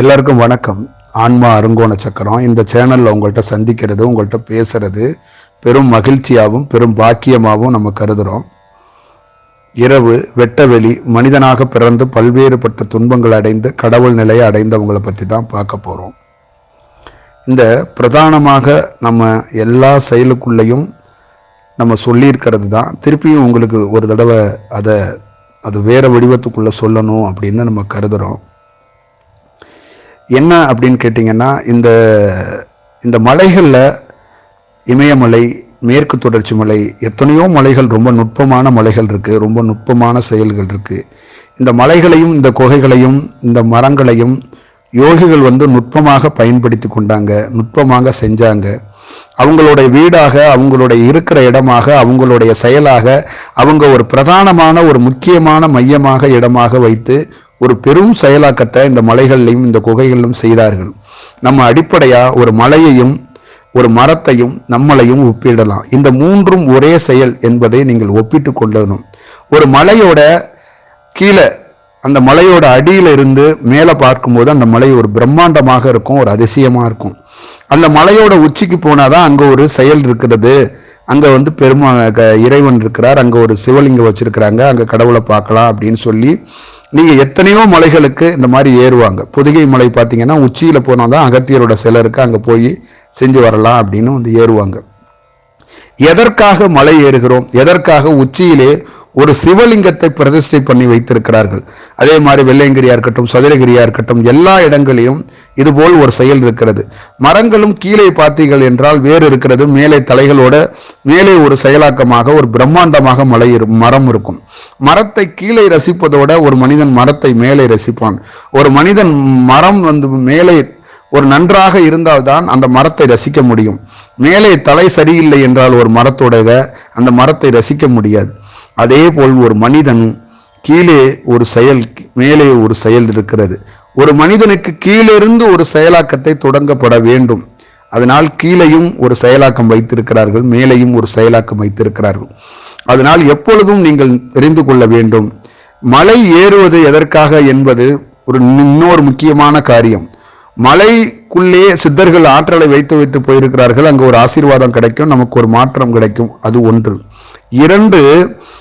எல்லாருக்கும் வணக்கம். ஆன்மா அருங்கோண சக்கரம். இந்த சேனலில் உங்கள்கிட்ட சந்திக்கிறது உங்கள்கிட்ட பேசுறது பெரும் மகிழ்ச்சியாகவும் பெரும் பாக்கியமாகவும் நம்ம கருதுறோம். இரவு வெட்டவெளி மனிதனாக பிறந்து பல்வேறுபட்ட துன்பங்கள் அடைந்து கடவுள் நிலையை அடைந்தவங்களை பற்றி தான் பார்க்க போகிறோம் இந்த பிரதானமாக நம்ம எல்லா செயலுக்குள்ளேயும் நம்ம சொல்லியிருக்கிறது தான் திருப்பியும் உங்களுக்கு ஒரு தடவை அதை அது வேறு வடிவத்துக்குள்ளே சொல்லணும் அப்படின்னு நம்ம கருதுகிறோம் என்ன அப்படின்னு கேட்டிங்கன்னா இந்த இந்த மலைகளில் இமயமலை மேற்கு தொடர்ச்சி மலை எத்தனையோ மலைகள் ரொம்ப நுட்பமான மலைகள் இருக்குது ரொம்ப நுட்பமான செயல்கள் இருக்குது இந்த மலைகளையும் இந்த குகைகளையும் இந்த மரங்களையும் யோகிகள் வந்து நுட்பமாக பயன்படுத்தி கொண்டாங்க நுட்பமாக செஞ்சாங்க. அவங்களுடைய வீடாக அவங்களுடைய இருக்கிற இடமாக அவங்களுடைய செயலாக அவங்க ஒரு பிரதானமான ஒரு முக்கியமான மையமாக இடமாக வைத்து ஒரு பெரும் செயலாக்கத்தை இந்த மலைகளிலும் இந்த குகைகளிலும் செய்தார்கள். நம்ம அடிப்படையாக ஒரு மலையையும் ஒரு மரத்தையும் நம்மளையும் ஒப்பிடலாம். இந்த மூன்றும் ஒரே செயல் என்பதை நீங்கள் ஒப்பிட்டு கொள்ளணும். ஒரு மலையோட கீழே அந்த மலையோட அடியில் இருந்து மேலே பார்க்கும்போது அந்த மலை ஒரு பிரம்மாண்டமாக இருக்கும் ஒரு அதிசயமாக இருக்கும். அந்த மலையோட உச்சிக்கு போனால் தான் அங்கே ஒரு செயல் இருக்கிறது. அங்கே வந்து பெருமா இறைவன் இருக்கிறார். அங்கே ஒரு சிவலிங்கம் வச்சுருக்கிறாங்க. அங்கே கடவுளை பார்க்கலாம் அப்படின்னு சொல்லி நீங்கள் எத்தனையோ மலைகளுக்கு இந்த மாதிரி ஏறுவாங்க. பொதிகை மலை பார்த்தீங்கன்னா உச்சியில் போனால் தான் அகத்தியரோட சிலை அங்கே போய் செஞ்சு வரலாம் அப்படின்னு வந்து ஏறுவாங்க. எதற்காக மலை ஏறுகிறோம்? எதற்காக உச்சியிலே ஒரு சிவலிங்கத்தை பிரதிஷ்டை பண்ணி வைத்திருக்கிறார்கள்? அதே மாதிரி வெள்ளையங்கிரியா இருக்கட்டும் சதுரகிரியா இருக்கட்டும் எல்லா இடங்களிலும் இதுபோல் ஒரு செயல் இருக்கிறது. மரங்களும் கீழே பார்த்தீர்கள் என்றால் வேறு இருக்கிறது. மேலே தலைகளோட மேலே ஒரு செயலாக்கமாக ஒரு பிரம்மாண்டமாக மலை மரம் இருக்கும். மரத்தை கீழே ரசிப்பதோட ஒரு மனிதன் மரத்தை மேலே ரசிப்பான். ஒரு மனிதன் மரம் வந்து மேலே ஒரு நன்றாக இருந்தால்தான் அந்த மரத்தை ரசிக்க முடியும். மேலே தலை சரியில்லை என்றால் ஒரு மரத்தோட அந்த மரத்தை ரசிக்க முடியாது. அதே போல் ஒரு மனிதன் கீழே ஒரு செயல் மேலே ஒரு செயல் இருக்கிறது. ஒரு மனிதனுக்கு கீழிருந்து ஒரு செயலாக்கத்தை தொடங்கப்பட வேண்டும். அதனால் கீழையும் ஒரு செயலாக்கம் வைத்திருக்கிறார்கள் மேலேயும் ஒரு செயலாக்கம் வைத்திருக்கிறார்கள். அதனால் எப்பொழுதும் நீங்கள் தெரிந்து கொள்ள வேண்டும். மலை ஏறுவது எதற்காக என்பது ஒரு இன்னொரு முக்கியமான காரியம். மலைக்குள்ளே சித்தர்கள் ஆற்றலை வைத்து விட்டு போயிருக்கிறார்கள். அங்கு ஒரு ஆசீர்வாதம் கிடைக்கும் நமக்கு ஒரு மாற்றம் கிடைக்கும். அது ஒன்று. இரண்டு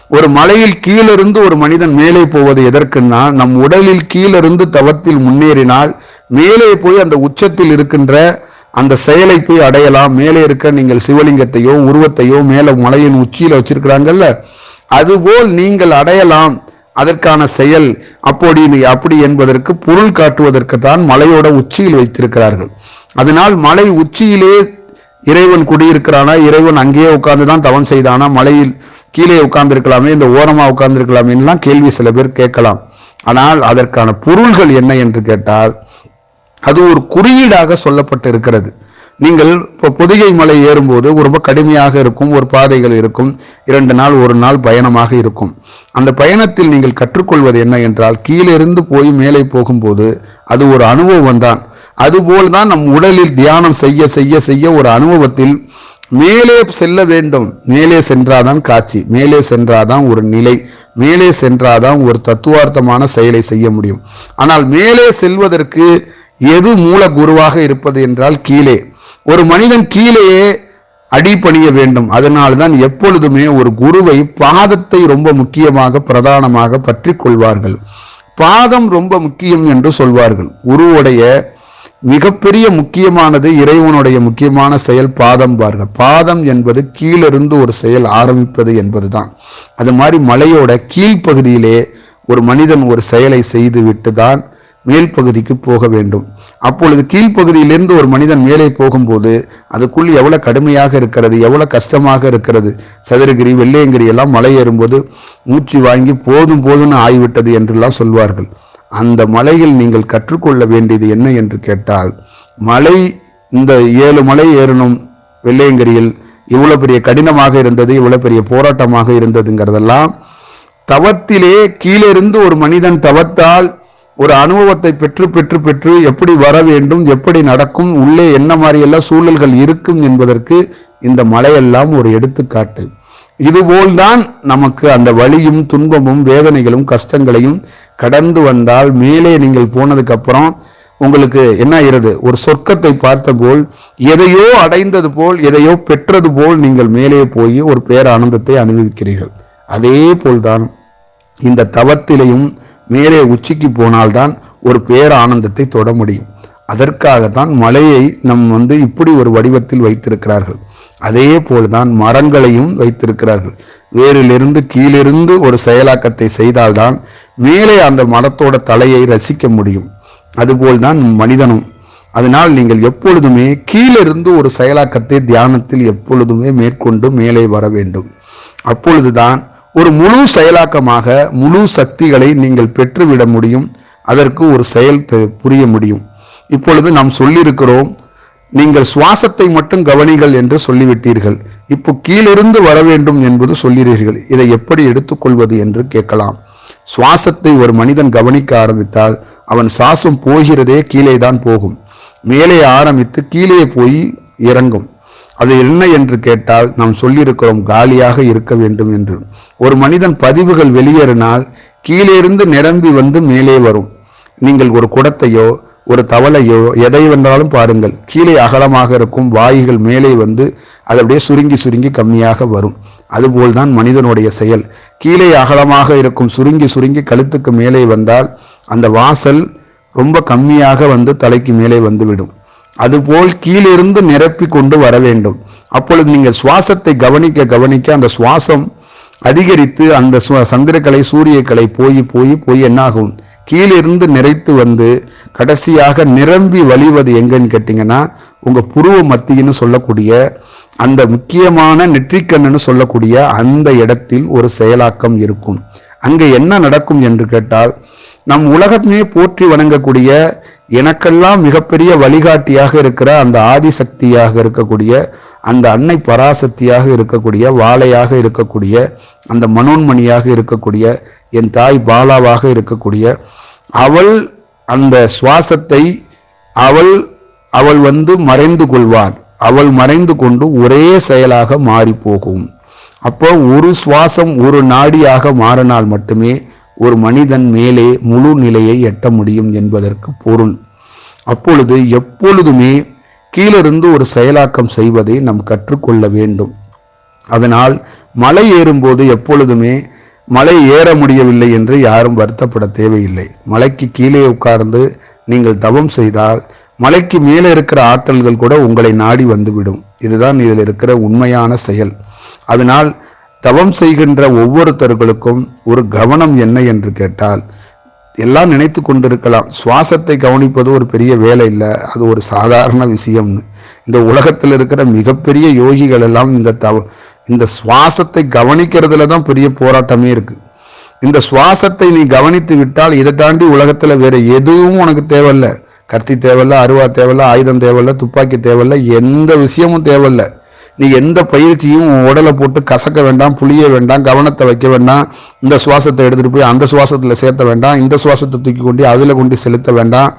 ஒரு மலையில் கீழிருந்து ஒரு மனிதன் மேலே போவது எதற்குன்னா நம் உடலில் கீழிருந்து தவத்தில் முன்னேறினால் மேலே போய் அந்த உச்சத்தில் இருக்கின்ற அந்த செயலை போய் அடையலாம். மேலே இருக்க நீங்கள் சிவலிங்கத்தையோ உருவத்தையோ மேலே மலையின் உச்சியில் வச்சிருக்கிறாங்கல்ல அதுபோல் நீங்கள் அடையலாம். அதற்கான செயல் அப்படி நீ- அப்படி என்பதற்கு பொருள் காட்டுவதற்கு தான் மலையோட உச்சியில் வைத்திருக்கிறார்கள். அதனால் மலை உச்சியிலே இறைவன் குடியிருக்கிறானா? இறைவன் அங்கேயே உட்கார்ந்து தான் தவம் செய்தானா? மலையில் கீழே உட்கார்ந்திருக்கலாமே இந்த ஓரமா உட்கார்ந்திருக்கலாமேலாம் கேள்வி சில பேர் கேட்கலாம். ஆனால் அதற்கான பொருள்கள் என்ன என்று கேட்டால் அது ஒரு குறியீடாக சொல்லப்பட்டு இருக்கிறது நீங்கள் இப்போ பொதிகை மலை ஏறும்போது ரொம்ப கடுமையாக இருக்கும் ஒரு பாதைகள் இருக்கும் இரண்டு நாள் ஒரு நாள் பயணமாக இருக்கும். அந்த பயணத்தில் நீங்கள் கற்றுக்கொள்வது என்ன என்றால் கீழிருந்து போய் மேலே போகும்போது அது ஒரு அனுபவம் தான். அதுபோல் தான் நம் உடலில் தியானம் செய்ய செய்ய செய்ய ஒரு அனுபவத்தில் மேலே செல்ல வேண்டும். மேலே சென்றாதான் காட்சி மேலே சென்றாதான் ஒரு நிலை மேலே சென்றாதான் ஒரு தத்துவார்த்தமான செயலை செய்ய முடியும். ஆனால் மேலே செல்வதற்கு எது மூல குருவாக இருப்பது என்றால் கீழே. ஒரு மனிதன் கீழேயே அடிபணிய வேண்டும். அதனால்தான் எப்பொழுதுமே ஒரு குருவை பாதத்தை ரொம்ப முக்கியமாக பிரதானமாக பற்றி கொள்வார்கள். பாதம் ரொம்ப முக்கியம் என்று சொல்வார்கள். குருவுடைய மிகப்பெரிய முக்கியமானது இறைவனுடைய முக்கியமான செயல் பாதம் பாருங்க. பாதம் என்பது கீழிருந்து ஒரு செயல் ஆரம்பிப்பது என்பதுதான். அது மாதிரி மலையோட கீழ்ப்பகுதியிலே ஒரு மனிதன் ஒரு செயலை செய்துவிட்டு தான் மேல் பகுதிக்கு போக வேண்டும். அப்பொழுது கீழ்ப்பகுதியிலிருந்து ஒரு மனிதன் மேலே போகும்போது அதுக்குள் எவ்வளவு கடுமையாக இருக்கிறது எவ்வளவு கஷ்டமாக இருக்கிறது சதுரகிரி வெள்ளையங்கிரி எல்லாம் மலை ஏறும்போது மூச்சு வாங்கி போதும் போதும்னு ஆகிவிட்டது என்றெல்லாம் சொல்வார்கள். அந்த மலையில் நீங்கள் கற்றுக்கொள்ள வேண்டியது என்ன என்று கேட்டால் மலை இந்த ஏழு மலை ஏறணும் வெள்ளையங்கிரியில். இவ்வளவு பெரிய கடினமாக இருந்தது இவ்வளவு பெரிய போராட்டமாக இருந்ததுங்கிறதெல்லாம் தவத்திலே கீழிருந்து ஒரு மனிதன் தவத்தால் ஒரு அனுபவத்தை பெற்று பெற்று பெற்று எப்படி வர வேண்டும் எப்படி நடக்கும் உள்ளே என்ன மாதிரியெல்லாம் சூழல்கள் இருக்கும் என்பதற்கு இந்த மலையெல்லாம் ஒரு எடுத்துக்காட்டு. இதுபோல்தான் நமக்கு அந்த வழியும் துன்பமும் வேதனைகளும் கஷ்டங்களையும் கடந்து வந்தால் மேலே நீங்கள் போனதுக்கு அப்புறம் உங்களுக்கு என்ன ஆகிறது? ஒரு சொர்க்கத்தை பார்த்த போல் எதையோ அடைந்தது போல் எதையோ பெற்றது போல் நீங்கள் மேலே போய் ஒரு பேரானந்தத்தை அனுபவிக்கிறீர்கள். அதே போல்தான் இந்த தவத்திலையும் மேலே உச்சிக்கு போனால்தான் ஒரு பேரானந்தத்தை தொட முடியும். அதற்காகத்தான் மலையை நம் வந்து இப்படி ஒரு வடிவத்தில் வைத்திருக்கிறார்கள். அதே போல்தான் மரங்களையும் வைத்திருக்கிறார்கள். வேரிலிருந்து கீழிருந்து ஒரு செயலாக்கத்தை செய்தால்தான் மேலே அந்த மரத்தோட தலையை ரசிக்க முடியும். அதுபோல்தான் மனிதனும். அதனால் நீங்கள் எப்பொழுதுமே கீழிருந்து ஒரு செயலாக்கத்தை தியானத்தில் எப்பொழுதுமே மேற்கொண்டு மேலே வர வேண்டும். அப்பொழுதுதான் ஒரு முழு செயலாக்கமாக முழு சக்திகளை நீங்கள் பெற்றுவிட முடியும். அதற்கு ஒரு செயல் புரிய முடியும். இப்பொழுது நாம் சொல்லியிருக்கிறோம் நீங்கள் சுவாசத்தை மட்டும் கவனிகள் என்று சொல்லிவிட்டீர்கள். இப்போ கீழிருந்து வர வேண்டும் என்பது சொல்லிறீர்கள். இதை எப்படி எடுத்துக்கொள்வது என்று கேட்கலாம். சுவாசத்தை ஒரு மனிதன் கவனிக்க ஆரம்பித்தால் அவன் சுவாசம் போகிறதே கீழே தான் போகும். மேலே ஆரம்பித்து கீழே போய் இறங்கும். அது என்ன என்று கேட்டால் நாம் சொல்லியிருக்கிறோம் காலியாக இருக்க வேண்டும் என்று. ஒரு மனிதன் பதிவுகள் வெளியேறினால் கீழே இருந்து நிரம்பி வந்து மேலே வரும். நீங்கள் ஒரு குடத்தையோ ஒரு தவளையோ எதை வென்றாலும் பாருங்கள் கீழே அகலமாக இருக்கும் வாயுகள் மேலே வந்து அது அப்படியே சுருங்கி சுருங்கி கம்மியாக வரும். அதுபோல்தான் மனிதனுடைய செயல். கீழே அகலமாக இருக்கும் சுருங்கி சுருங்கி கழுத்துக்கு மேலே வந்தால் அந்த வாசல் ரொம்ப கம்மியாக வந்து தலைக்கு மேலே வந்துவிடும் அதுபோல் கீழிருந்து நிரப்பி கொண்டு வர வேண்டும். அப்பொழுது நீங்கள் சுவாசத்தை கவனிக்க கவனிக்க அந்த சுவாசம் அதிகரித்து அந்த சந்திரக்கலை சூரியக்கலை போய் போய் போய் என்னாகும்? கீழிருந்து நிறைத்து வந்து கடைசியாக நிரம்பி வழிவது எங்கன்னு கேட்டிங்கன்னா உங்க புருவ மத்தின்னு சொல்லக்கூடிய அந்த முக்கியமான நெற்றிக்கண்ணுன்னு சொல்லக்கூடிய அந்த இடத்தில் ஒரு செயலாக்கம் இருக்கும். அங்கே என்ன நடக்கும் என்று கேட்டால் நம் உலகமே போற்றி வணங்கக்கூடிய எனக்கெல்லாம் மிகப்பெரிய வழிகாட்டியாக இருக்கிற அந்த ஆதிசக்தியாக இருக்கக்கூடிய அந்த அன்னை பராசக்தியாக இருக்கக்கூடிய வாழையாக இருக்கக்கூடிய அந்த மனோன்மணியாக இருக்கக்கூடிய என் தாய் பாலாவாக இருக்கக்கூடிய அவள் அந்த சுவாசத்தை அவள் அவள் வந்து மறைந்து கொள்வாள். அவள் மறைந்து கொண்டு ஒரே செயலாக மாறி போகும் அப்போ ஒரு சுவாசம் ஒரு நாடியாக மாறினால் மட்டுமே ஒரு மனிதன் மேலே முழு நிலையை எட்ட முடியும் என்பதற்கு பொருள். அப்பொழுது எப்பொழுதுமே கீழிருந்து ஒரு செயலாக்கம் செய்வதை நாம் கற்றுக்கொள்ள வேண்டும். அதனால் மலை ஏறும்போது எப்பொழுதுமே மலை ஏற முடியவில்லை என்று யாரும் வருத்தப்பட தேவையில்லை. மலைக்கு கீழே உட்கார்ந்து நீங்கள் தவம் செய்தால் மலைக்கு மேலே இருக்கிற ஆற்றல்கள் கூட உங்களை நாடி வந்துவிடும். இதுதான் இதில் இருக்கிற உண்மையான செயல். அதனால் தவம் செய்கின்ற ஒவ்வொருத்தர்களுக்கும் ஒரு கவனம் என்ன என்று கேட்டால் எல்லாம் நினைத்து கொண்டிருக்கலாம். சுவாசத்தை கவனிப்பது ஒரு பெரிய வேலை இல்லை. அது ஒரு சாதாரண விஷயம்னு. இந்த உலகத்தில் இருக்கிற மிகப்பெரிய யோகிகள் எல்லாம் இந்த தவ இந்த சுவாசத்தை கவனிக்கிறதுல தான் பெரிய போராட்டமே இருக்கு. இந்த சுவாசத்தை நீ கவனித்து விட்டால் இதை தாண்டி உலகத்தில் வேற எதுவும் உனக்கு தேவையில்லை. கத்தி தேவையில்ல அருவா தேவையில்ல ஆயுதம் தேவையில்ல துப்பாக்கி தேவையில்ல எந்த விஷயமும் தேவையில்லை. நீ எந்த பயிற்சியும் உன் உடலை போட்டு கசக்க வேண்டாம் புளிய வேண்டாம் கவனத்தை வைக்க வேண்டாம். இந்த சுவாசத்தை எடுத்துகிட்டு போய் அந்த சுவாசத்தில் சேர்த்த வேண்டாம். இந்த சுவாசத்தை தூக்கி கொண்டு அதில் கொண்டு செலுத்த வேண்டாம்.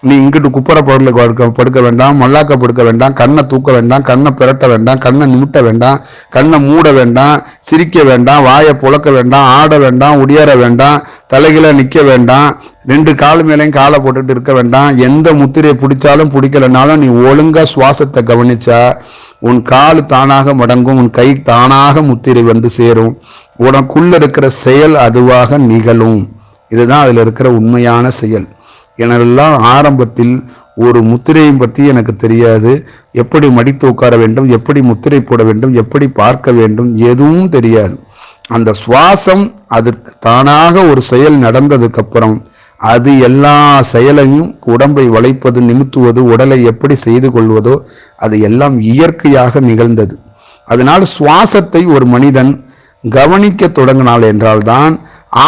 நீ இங்கிட்டு குப்பரை பொருளை படுக்க படுக்க வேண்டாம். மல்லாக்க படுக்க வேண்டாம். கண்ணை தூக்க வேண்டாம். கண்ணை பிரட்ட வேண்டாம். கண்ணை நிமிட்ட வேண்டாம். கண்ணை மூட வேண்டாம். சிரிக்க வேண்டாம். வாயை புழக்க வேண்டாம். ஆட வேண்டாம். உடியார வேண்டாம். தலைகில நிற்க வேண்டாம். ரெண்டு கால் மேலேயும் காலை போட்டுட்டு இருக்க வேண்டாம். எந்த முத்திரையை பிடிச்சாலும் பிடிக்கலனாலும் நீ ஒழுங்கா சுவாசத்தை கவனிச்சா உன் கால் தானாக மடங்கும் உன் கை தானாக முத்திரை வந்து சேரும். உனக்குள்ள இருக்கிற செயல் அதுவாக நிகழும். இதுதான் அதில் இருக்கிற உண்மையான செயல். எனெல்லாம் ஆரம்பத்தில் ஒரு முத்திரையும் பற்றி எனக்கு தெரியாது. எப்படி மடித்து உட்கார வேண்டும் எப்படி முத்திரை போட வேண்டும் எப்படி பார்க்க வேண்டும் எதுவும் தெரியாது. அந்த சுவாசம் அதற்கு தானாக ஒரு செயல் நடந்ததுக்கப்புறம் அது எல்லா செயலையும் உடம்பை வளைப்பது நிமித்துவது உடலை எப்படி செய்து கொள்வதோ அது எல்லாம் இயற்கையாக நிகழ்ந்தது. அதனால் சுவாசத்தை ஒரு மனிதன் கவனிக்க தொடங்கினால் என்றால்தான்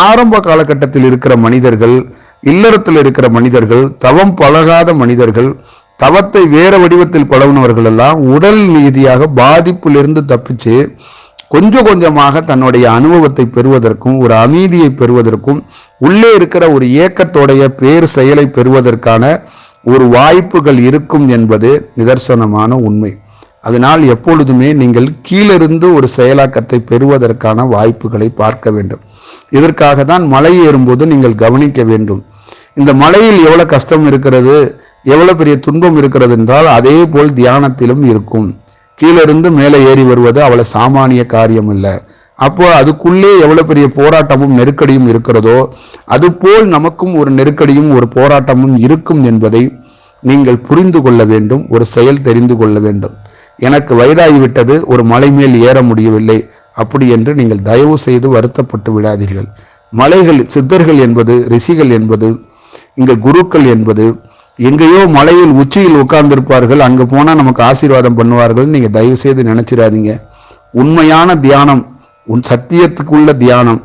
ஆரம்ப காலகட்டத்தில் இருக்கிற மனிதர்கள் இல்லறத்தில் இருக்கிற மனிதர்கள் தவம் பழகாத மனிதர்கள் தவத்தை வேற வடிவத்தில் பழகுனவர்கள் எல்லாம் உடல் ரீதியாக பாதிப்பிலிருந்து தப்பிச்சு கொஞ்சம் கொஞ்சமாக தன்னுடைய அனுபவத்தை பெறுவதற்கும் ஒரு அமைதியை பெறுவதற்கும் உள்ளே இருக்கிற ஒரு ஏக்கத்தோடைய பேர் செயலை பெறுவதற்கான ஒரு வாய்ப்புகள் இருக்கும் என்பது நிதர்சனமான உண்மை. அதனால் எப்பொழுதுமே நீங்கள் கீழிருந்து ஒரு செயலாக்கத்தை பெறுவதற்கான வாய்ப்புகளை பார்க்க வேண்டும். இதற்காக தான் மலை ஏறும்போது நீங்கள் கவனிக்க வேண்டும். இந்த மலையில் எவ்வளவு கஷ்டம் இருக்கிறது எவ்வளவு பெரிய துன்பம் இருக்கிறது என்றால் அதே போல் தியானத்திலும் இருக்கும். கீழிருந்து மேலே ஏறி வருவது அவ்வளவு சாமானிய காரியம் இல்லை அப்போ அதுக்குள்ளே எவ்வளவு பெரிய போராட்டமும் நெருக்கடியும் இருக்கிறதோ அதுபோல் நமக்கும் ஒரு நெருக்கடியும் ஒரு போராட்டமும் இருக்கும் என்பதை நீங்கள் புரிந்து கொள்ள வேண்டும் ஒரு செயல் தெரிந்து கொள்ள வேண்டும். எனக்கு வயதாகிவிட்டது ஒரு மலை மேல் ஏற முடியவில்லை அப்படி என்று நீங்கள் தயவு செய்து வருத்தப்பட்டு விடாதீர்கள். மலைகள் சித்தர்கள் என்பது ரிஷிகள் என்பது இங்க குருக்கள் என்பது எங்கேயோ மலையில் உச்சியில் உட்கார்ந்திருப்பார்கள். அங்கே போனால் நமக்கு ஆசீர்வாதம் பண்ணுவார்கள். நீங்கள் தயவு செய்து நினச்சிடாதீங்க. உண்மையான தியானம் உன் சத்தியத்துக்குள்ள தியானம்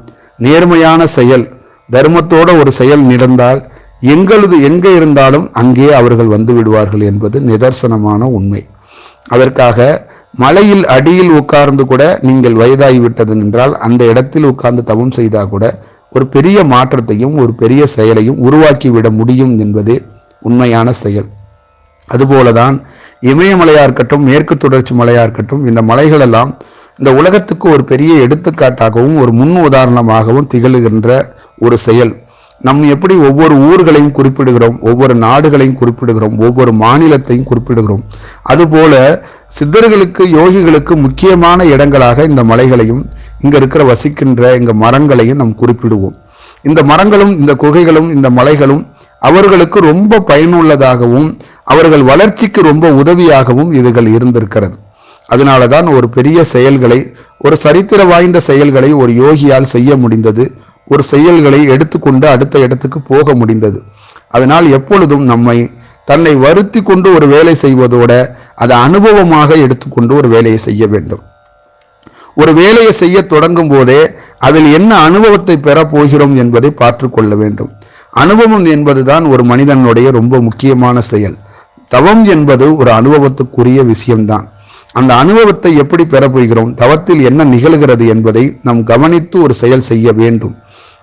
நேர்மையான செயல் தர்மத்தோட ஒரு செயல் நடந்தால் எங்களது எங்கே இருந்தாலும் அங்கே அவர்கள் வந்து விடுவார்கள் என்பது நிதர்சனமான உண்மை. அதற்காக மலையில் அடியில் உட்கார்ந்து கூட நீங்கள் வயதாகிவிட்டது என்றால் அந்த இடத்தில் உட்கார்ந்து தவம் செய்தால் கூட ஒரு பெரிய மாற்றத்தையும் ஒரு பெரிய செயலையும் உருவாக்கிவிட முடியும் என்பதே உண்மையான செயல். அதுபோலதான் இமயமலையா இருக்கட்டும் மேற்கு தொடர்ச்சி மலையா இருக்கட்டும் இந்த மலைகள் எல்லாம் இந்த உலகத்துக்கு ஒரு பெரிய எடுத்துக்காட்டாகவும் ஒரு முன் உதாரணமாகவும் திகழ்கின்ற ஒரு செயல். நம் எப்படி ஒவ்வொரு ஊர்களையும் குறிப்பிடுகிறோம் ஒவ்வொரு நாடுகளையும் குறிப்பிடுகிறோம் ஒவ்வொரு மாநிலத்தையும் குறிப்பிடுகிறோம். அதுபோல சித்தர்களுக்கு யோகிகளுக்கு முக்கியமான இடங்களாக இந்த மலைகளையும் இங்க இருக்கிற வசிக்கின்ற இங்க மரங்களையும் நாம் குறிப்பிடுவோம். இந்த மரங்களும் இந்த குகைகளும் இந்த மலைகளும் அவர்களுக்கு ரொம்ப பயனுள்ளதாகவும் அவர்கள் வளர்ச்சிக்கு ரொம்ப உதவியாகவும் இதுகள் இருந்திருக்கிறது. அதனால தான் ஒரு பெரிய செயல்களை ஒரு சரித்திர வாய்ந்த செயல்களை ஒரு யோகியால் செய்ய முடிந்தது. ஒரு செயல்களை எடுத்துக்கொண்டு அடுத்த இடத்துக்கு போக முடிந்தது. அதனால் எப்பொழுதும் நம்மை தன்னை வருத்தி கொண்டு ஒரு வேலை செய்வதோட அதை அனுபவமாக எடுத்துக்கொண்டு ஒரு வேலையை செய்ய வேண்டும். ஒரு வேலையை செய்ய தொடங்கும் போதே அதில் என்ன அனுபவத்தை பெறப் போகிறோம் என்பதை பார்த்து கொள்ள வேண்டும். அனுபவம் என்பதுதான் ஒரு மனிதனுடைய ரொம்ப முக்கியமான செயல். தவம் என்பது ஒரு அனுபவத்துக்குரிய விஷயம்தான். அந்த அனுபவத்தை எப்படி பெறப்போகிறோம் தவத்தில் என்ன நிகழ்கிறது என்பதை நாம் கவனித்து ஒரு செயல் செய்ய வேண்டும்.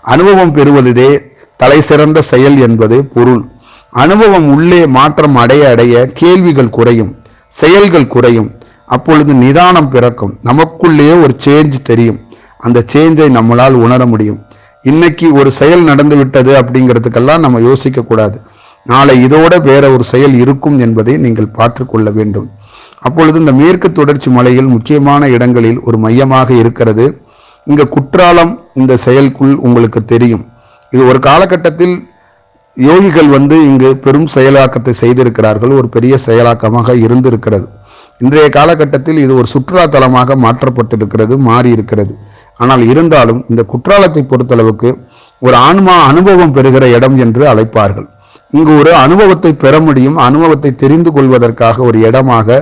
அனுபவம் பெறுவதே தலை சிறந்த செயல் என்பது பொருள். அனுபவம் உள்ளே மாற்றம் அடைய அடைய கேள்விகள் குறையும் செயல்கள் குறையும். அப்பொழுது நிதானம் பிறக்கும். நமக்குள்ளேயே ஒரு சேஞ்ச் தெரியும். அந்த சேஞ்சை நம்மளால் உணர முடியும். இன்னைக்கு ஒரு செயல் நடந்து விட்டது அப்படிங்கிறதுக்கெல்லாம் நம்ம யோசிக்க கூடாது. நாளை இதோட வேற ஒரு செயல் இருக்கும் என்பதை நீங்கள் பார்த்துக்கொள்ள வேண்டும். அப்பொழுது இந்த மேற்கு தொடர்ச்சி மலையில் முக்கியமான இடங்களில் ஒரு மையமாக இருக்கிறது. இங்க குற்றாலம் இந்த செயலுக்குள் உங்களுக்கு தெரியும். இது ஒரு காலகட்டத்தில் யோகிகள் வந்து இங்கு பெரும் செயலாக்கத்தை செய்திருக்கிறார்கள். ஒரு பெரிய செயலாக்கமாக இருந்திருக்கிறது. இன்றைய காலகட்டத்தில் இது ஒரு சுற்றுலா தலமாக மாற்றப்பட்டிருக்கிறது மாறி இருக்கிறது ஆனால் இருந்தாலும் இந்த குற்றாலத்தை பொறுத்தளவுக்கு ஒரு ஆன்மா அனுபவம் பெறுகிற இடம் என்று அழைப்பார்கள். இங்கு ஒரு அனுபவத்தை பெற முடியும் அனுபவத்தை தெரிந்து கொள்வதற்காக ஒரு இடமாக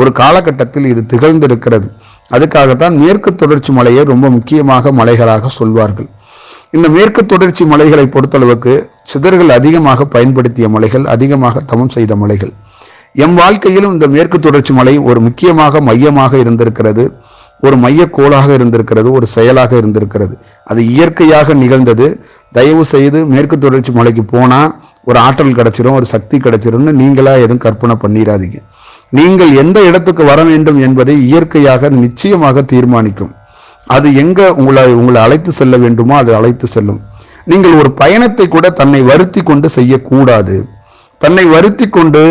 ஒரு காலகட்டத்தில் இது திகழ்ந்திருக்கிறது. அதுக்காகத்தான் மேற்கு தொடர்ச்சி மலையை ரொம்ப முக்கியமாக மலைகளாக சொல்வார்கள். இந்த மேற்கு தொடர்ச்சி மலைகளை பொறுத்தளவுக்கு சிதர்கள் அதிகமாக பயன்படுத்திய மலைகள் அதிகமாக தமம் செய்த மலைகள். எம் வாழ்க்கையிலும் இந்த மேற்கு தொடர்ச்சி மலை ஒரு முக்கியமாக மையமாக இருந்திருக்கிறது. ஒரு மையக்கோளாக இருந்திருக்கிறது ஒரு செயலாக இருந்திருக்கிறது. அது இயற்கையாக நிகழ்ந்தது. தயவு செய்து மேற்கு தொடர்ச்சி மலைக்கு போனால் ஒரு ஆற்றல் கிடச்சிரும் ஒரு சக்தி கிடச்சிரும்னு நீங்களாக எதுவும் கற்பனை பண்ணிடாதீங்க நீங்கள் எந்த இடத்துக்கு வர வேண்டும் என்பதை இயற்கையாக நிச்சயமாக தீர்மானிக்கும். அது எங்கே உங்களை உங்களை அழைத்து செல்ல வேண்டுமோ அது அழைத்து செல்லும். நீங்கள் ஒரு பயணத்தை கூட தன்னை வருத்தி கொண்டு செய்யக்கூடாது. தன்னை வருத்தி கொண்டு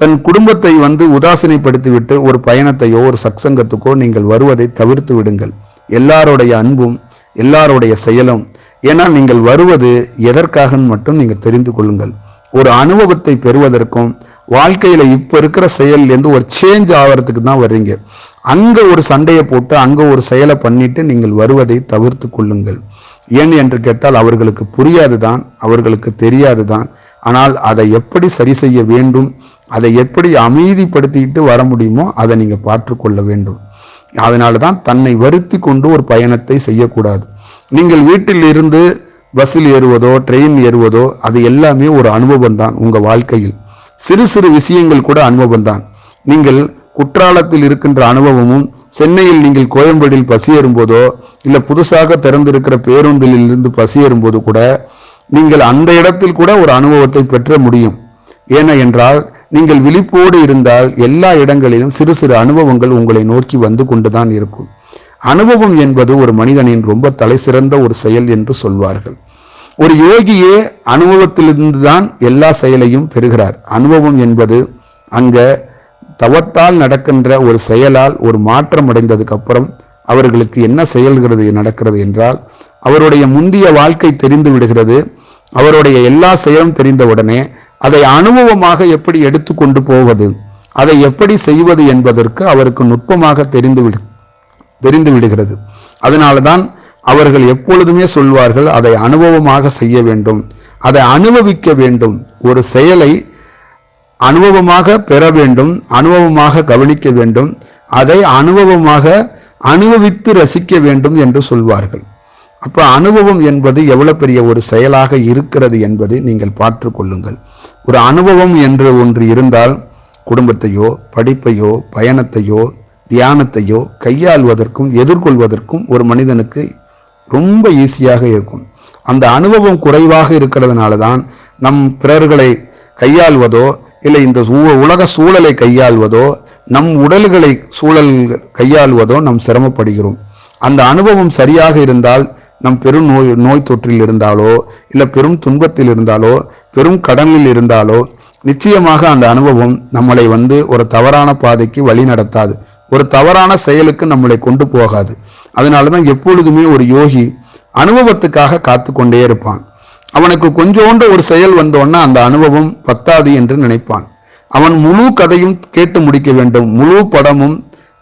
தன் குடும்பத்தை வந்து உதாசனைப்படுத்திவிட்டு ஒரு பயணத்தையோ ஒரு சத்சங்கத்துக்கோ நீங்கள் வருவதை தவிர்த்து விடுங்கள். எல்லாருடைய அன்பும் எல்லாருடைய செயலும். ஏன்னா நீங்கள் வருவது எதற்காக மட்டும் நீங்கள் தெரிந்து கொள்ளுங்கள். ஒரு அனுபவத்தை பெறுவதற்கும் வாழ்க்கையில இப்ப இருக்கிற செயல்லேருந்து ஒரு சேஞ்ச் ஆகிறதுக்கு தான் வர்றீங்க. அங்க ஒரு சண்டையை போட்டு அங்க ஒரு செயலை பண்ணிட்டு நீங்கள் வருவதை தவிர்த்து கொள்ளுங்கள். ஏன் என்று கேட்டால் அவர்களுக்கு புரியாது தான் அவர்களுக்கு தெரியாது தான் ஆனால் அதை எப்படி சரி செய்ய வேண்டும்? அதை எப்படி அமைதிப்படுத்திக்கிட்டு வர முடியுமோ அதை நீங்கள் பார்த்துக்கொள்ள வேண்டும். அதனால தான் தன்னை வருத்தி கொண்டு ஒரு பயணத்தை செய்யக்கூடாது. நீங்கள் வீட்டில் இருந்து பஸ்ஸில் ஏறுவதோ ட்ரெயின் ஏறுவதோ அது எல்லாமே ஒரு அனுபவம் தான் உங்கள் வாழ்க்கையில். சிறு சிறு விஷயங்கள் கூட அனுபவம் தான். நீங்கள் குற்றாலத்தில் இருக்கின்ற அனுபவமும் சென்னையில் நீங்கள் கோயம்பேடில் பசி ஏறும்போதோ இல்லை புதுசாக திறந்திருக்கிற பேருந்தில் இருந்து பசி ஏறும்போது கூட நீங்கள் அந்த இடத்தில் கூட ஒரு அனுபவத்தை பெற்ற முடியும். ஏன என்றால் நீங்கள் விழிப்போடு இருந்தால் எல்லா இடங்களிலும் சிறு சிறு அனுபவங்கள் உங்களை நோக்கி வந்து கொண்டுதான் இருக்கும். அனுபவம் என்பது ஒரு மனிதனின் ரொம்ப தலை சிறந்த ஒரு செயல் என்று சொல்வார்கள். ஒரு யோகியே அனுபவத்திலிருந்து தான் எல்லா செயலையும் பெறுகிறார். அனுபவம் என்பது அங்க தவத்தால் நடக்கின்ற ஒரு செயலால் ஒரு மாற்றம் அடைந்ததுக்கு அப்புறம் அவர்களுக்கு என்ன செயல்கிறது நடக்கிறது என்றால் அவருடைய முந்தைய வாழ்க்கை தெரிந்து விடுகிறது. அவருடைய எல்லா செயலும் தெரிந்தவுடனே அதை அனுபவமாக எப்படி எடுத்துக்கொண்டு போவது அதை எப்படி செய்வது என்பதற்கு அவருக்கு நுட்பமாக தெரிந்து விடு தெரிந்து விடுகிறது. அதனால்தான் அவர்கள் எப்பொழுதுமே சொல்வார்கள் அதை அனுபவமாக செய்ய வேண்டும். அதை அனுபவிக்க வேண்டும். ஒரு செயலை அனுபவமாக பெற வேண்டும் அனுபவமாக கவனிக்க வேண்டும். அதை அனுபவமாக அனுபவித்து ரசிக்க வேண்டும் என்று சொல்வார்கள். அப்போ அனுபவம் என்பது எவ்வளவு பெரிய ஒரு செயலாக இருக்கிறது என்பதை நீங்கள் பார்த்து கொள்ளுங்கள். ஒரு அனுபவம் என்று ஒன்று இருந்தால் குடும்பத்தையோ படிப்பையோ பயணத்தையோ தியானத்தையோ கையாள்வதற்கும் எதிர்கொள்வதற்கும் ஒரு மனிதனுக்கு ரொம்ப ஈஸியாக இருக்கும். அந்த அனுபவம் குறைவாக இருக்கிறதுனால தான் நம் பிறர்களை கையாள்வதோ இல்லை இந்த உலக சூழலை கையாள்வதோ நம் உடல்களை சூழல் கையாள்வதோ நாம் சிரமப்படுகிறோம். அந்த அனுபவம் சரியாக இருந்தால் நம் பெரும் நோய் நோய் தொற்றில் இருந்தாலோ இல்லை பெரும் துன்பத்தில் இருந்தாலோ பெரும் கடனில் இருந்தாலோ நிச்சயமாக அந்த அனுபவம் நம்மளை வந்து ஒரு தவறான பாதைக்கு வழி நடத்தாது. ஒரு தவறான செயலுக்கு நம்மளை கொண்டு போகாது. அதனால தான் எப்பொழுதுமே ஒரு யோகி அனுபவத்துக்காக காத்து கொண்டே இருப்பான். அவனுக்கு கொஞ்சோண்டு ஒரு செயல் வந்தோன்னா அந்த அனுபவம் பத்தாது என்று நினைப்பான். அவன் முழு கதையும் கேட்டு முடிக்க வேண்டும். முழு படமும்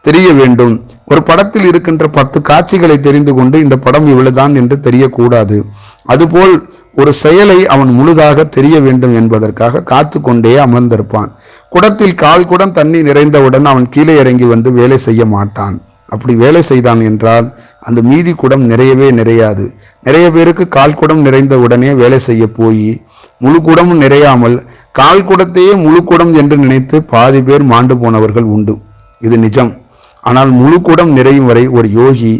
தெரிய வேண்டும். ஒரு படத்தில் இருக்கின்ற பத்து காட்சிகளை தெரிந்து கொண்டு இந்த படம் இவ்வளவுதான் என்று தெரியக்கூடாது. அதுபோல் ஒரு செயலை அவன் முழுதாக தெரிய வேண்டும் என்பதற்காக காத்து கொண்டே அமர்ந்திருப்பான். குடத்தில் கால் குடம் தண்ணி நிறைந்தவுடன் அவன் கீழே இறங்கி வந்து வேலை செய்ய மாட்டான். அப்படி வேலை செய்தான் என்றால் அந்த மீதி குடம் நிறையவே நிறையாது. நிறைய பேருக்கு கால் குடம் நிறைந்த உடனே வேலை செய்ய போய் முழு குடமும் நிறையாமல் கால் குடத்தையே முழு குடம் என்று நினைத்து பாதி பேர் மாண்டு போனவர்கள் உண்டு. இது நிஜம். ஆனால் முழு குடம் நிறையும் வரை ஒரு யோகி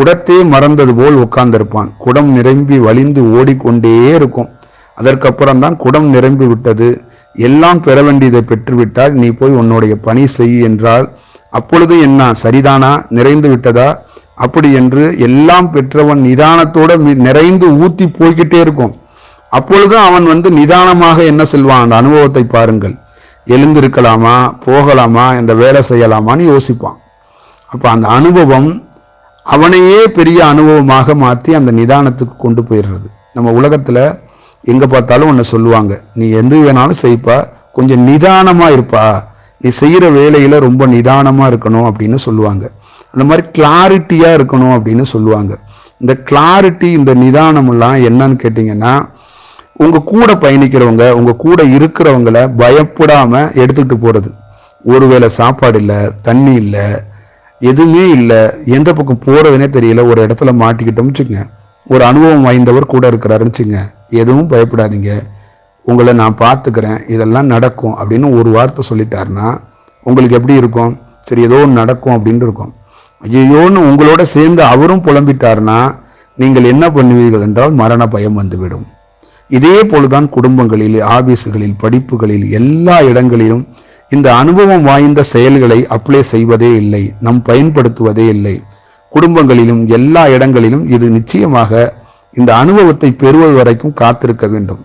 குடத்தே மறந்தது போல் உட்கார்ந்திருப்பான். குடம் நிரம்பி வழிந்து ஓடிக்கொண்டே இருக்கும். அதற்கப்புறம் தான் குடம் நிரம்பி விட்டது. எல்லாம் பெற வேண்டியதை பெற்றுவிட்டால் நீ போய் உன்னுடைய பணி செய் என்றால் அப்பொழுது என்ன சரிதானா? நிறைந்து விட்டதா? அப்படி என்று எல்லாம் பெற்றவன் நிதானத்தோட மி- நிறைந்து ஊத்தி போய்கிட்டே இருக்கும். அப்பொழுது அவன் வந்து நிதானமாக என்ன செல்வான்? அந்த அனுபவத்தை பாருங்கள். எழுந்திருக்கலாமா? போகலாமா? இந்த வேலை செய்யலாமான்னு யோசிப்பான். அப்போ அந்த அனுபவம் அவனையே பெரிய அனுபவமாக மாற்றி அந்த நிதானத்துக்கு கொண்டு போயிடுறது. நம்ம உலகத்தில் எங்கே பார்த்தாலும் ஒன்று சொல்லுவாங்க நீ எந்த வேணாலும் செய்ப்பா கொஞ்சம் நிதானமாக இருப்பா. நீ செய்கிற வேலையில் ரொம்ப நிதானமாக இருக்கணும் அப்படின்னு சொல்லுவாங்க. அந்த மாதிரி கிளாரிட்டியாக இருக்கணும் அப்படின்னு சொல்லுவாங்க. இந்த கிளாரிட்டி இந்த நிதானம்லாம் என்னன்னு கேட்டிங்கன்னா உங்கள் கூட பயணிக்கிறவங்க உங்கள் கூட இருக்கிறவங்கள பயப்படாமல் எடுத்துக்கிட்டு போகிறது ஒருவேளை சாப்பாடு இல்லை தண்ணி இல்லை எதுவுமே இல்லை. எந்த பக்கம் போகிறதுனே தெரியல. ஒரு இடத்துல மாட்டிக்கிட்டோம்னு ஒரு அனுபவம் வாய்ந்தவர் கூட இருக்கிறாருன்னு எதுவும் பயப்படாதீங்க. உங்களை நான் பார்த்துக்கிறேன். இதெல்லாம் நடக்கும் அப்படின்னு ஒரு வார்த்தை சொல்லிட்டாருன்னா உங்களுக்கு எப்படி இருக்கும்? சரி ஏதோ ஒன்று நடக்கும் அப்படின்னு இருக்கும். ஐயோன்னு உங்களோட சேர்ந்து அவரும் புலம்பிட்டாருன்னா நீங்கள் என்ன பண்ணுவீர்கள் என்றால் மரண பயம் வந்துவிடும். இதே போலதான் குடும்பங்களில் ஆபீஸுகளில் படிப்புகளில் எல்லா இடங்களிலும் இந்த அனுபவம் வாய்ந்த செயல்களை அப்ளை செய்வதே இல்லை நம் பயன்படுத்துவதே இல்லை. குடும்பங்களிலும் எல்லா இடங்களிலும் இது நிச்சயமாக இந்த அனுபவத்தை பெறுவது வரைக்கும் காத்திருக்க வேண்டும்.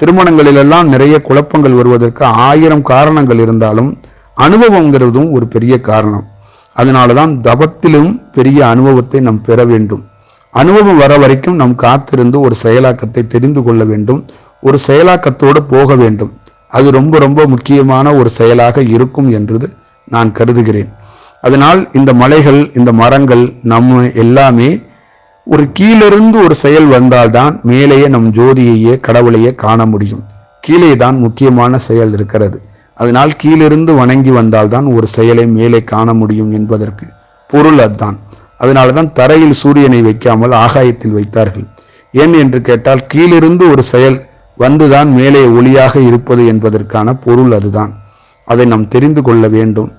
திருமணங்களிலெல்லாம் நிறைய குழப்பங்கள் வருவதற்கு ஆயிரம் காரணங்கள் இருந்தாலும் அனுபவங்கிறதும் ஒரு பெரிய காரணம். அதனால தான் தபத்திலும் பெரிய அனுபவத்தை நாம் பெற வேண்டும். அனுபவம் வர வரைக்கும் நாம் காத்திருந்து ஒரு செயலாக்கத்தை தெரிந்து கொள்ள வேண்டும். ஒரு செயலாக்கத்தோடு போக வேண்டும். அது ரொம்ப ரொம்ப முக்கியமான ஒரு செயலாக இருக்கும் என்றது நான் கருதுகிறேன். அதனால் இந்த மலைகள் இந்த மரங்கள் நம்ம எல்லாமே ஒரு கீழிருந்து ஒரு செயல் வந்தால்தான் மேலேயே நம் ஜோதியையே கடவுளையே காண முடியும். கீழே தான் முக்கியமான செயல் இருக்கிறது. அதனால் கீழிருந்து வணங்கி வந்தால்தான் ஒரு செயலை மேலே காண முடியும் என்பதற்கு பொருள் அதுதான். அதனாலதான் தரையில் சூரியனை வைக்காமல் ஆகாயத்தில் வைத்தார்கள். ஏன் என்று கேட்டால் கீழிருந்து ஒரு செயல் வந்துதான் மேலே ஒளியாக இருப்பது என்பதற்கான பொருள் அதுதான். அதை நாம் தெரிந்து கொள்ள வேண்டும்.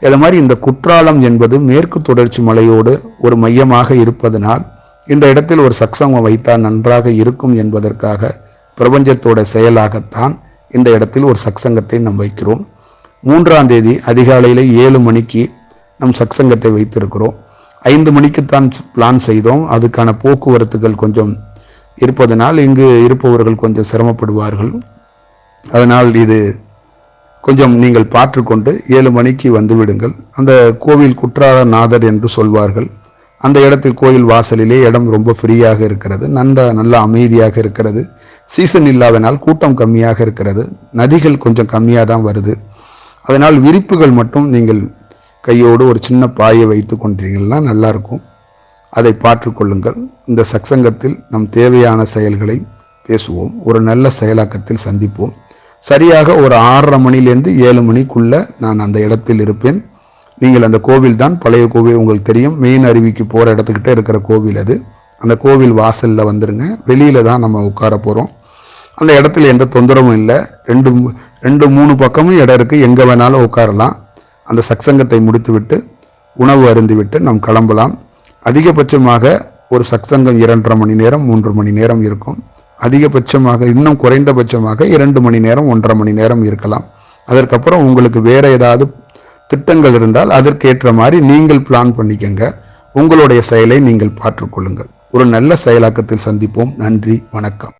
இது மாதிரி இந்த குற்றாலம் என்பது மேற்கு தொடர்ச்சி மலையோடு ஒரு மையமாக இருப்பதனால் இந்த இடத்தில் ஒரு சக்சங்கம் வைத்தால் நன்றாக இருக்கும் என்பதற்காக பிரபஞ்சத்தோட செயலாகத்தான் இந்த இடத்தில் ஒரு சக்சங்கத்தை நாம் வைக்கிறோம். மூன்றாம் தேதி அதிகாலையில் ஏழு மணிக்கு நம் சக்சங்கத்தை வைத்திருக்கிறோம். ஐந்து மணிக்குத்தான் பிளான் செய்தோம். அதுக்கான போக்குவரத்துகள் கொஞ்சம் இருப்பதனால் இங்கு இருப்பவர்கள் கொஞ்சம் சிரமப்படுவார்கள். அதனால் இது கொஞ்சம் நீங்கள் பார்த்துக்கொண்டு ஏழு மணிக்கு வந்து விடுங்கள் அந்த கோவில் குற்றாலநாதர் என்று சொல்வார்கள். அந்த இடத்தில் கோயில் வாசலிலே இடம் ரொம்ப ஃப்ரீயாக இருக்கிறது. நன்ற நல்ல அமைதியாக இருக்கிறது. சீசன் இல்லாதனால் கூட்டம் கம்மியாக இருக்கிறது. நதிகள் கொஞ்சம் கம்மியாக தான் வருது. அதனால் விரிப்புகள் மட்டும் நீங்கள் கையோடு ஒரு சின்ன பாயை வைத்து கொண்டீங்கன்னா நல்லாயிருக்கும். அதை பார்த்துக்கொள்ளுங்கள் இந்த சக்சங்கத்தில் நம் தேவையான செயல்களை பேசுவோம். ஒரு நல்ல செயலாக்கத்தில் சந்திப்போம். சரியாக ஒரு ஆறரை மணிலேருந்து ஏழு மணிக்குள்ள நான் அந்த இடத்தில் இருப்பேன். நீங்கள் அந்த கோவில் தான் பழைய கோவில் உங்களுக்கு தெரியும். மெயின் அருவிக்கு போகிற இடத்துக்கிட்ட இருக்கிற கோவில் அது. அந்த கோவில் வாசலில் வந்துடுங்க வெளியில் தான் நம்ம உட்கார போகிறோம் அந்த இடத்துல எந்த தொந்தரவும் இல்லை. ரெண்டு ரெண்டு மூணு பக்கமும் இடம் இருக்குது எங்கே வேணாலும் உட்காரலாம். அந்த சக்சங்கத்தை முடித்துவிட்டு உணவு அருந்திவிட்டு நாம் கிளம்பலாம். அதிகபட்சமாக ஒரு சத்சங்கம் இரண்டரை மணி நேரம் மூன்று மணி நேரம் இருக்கும். அதிகபட்சமாக இன்னும் குறைந்தபட்சமாக இரண்டு மணி நேரம் ஒன்றரை மணி நேரம் இருக்கலாம். அதற்கப்புறம் உங்களுக்கு வேற ஏதாவது திட்டங்கள் இருந்தால் அதற்கேற்ற மாதிரி நீங்கள் பிளான் பண்ணிக்கங்க. உங்களுடைய செயலை நீங்கள் பார்த்துக்கொள்ளுங்கள் ஒரு நல்ல செயலாக்கத்தில் சந்திப்போம். நன்றி வணக்கம்.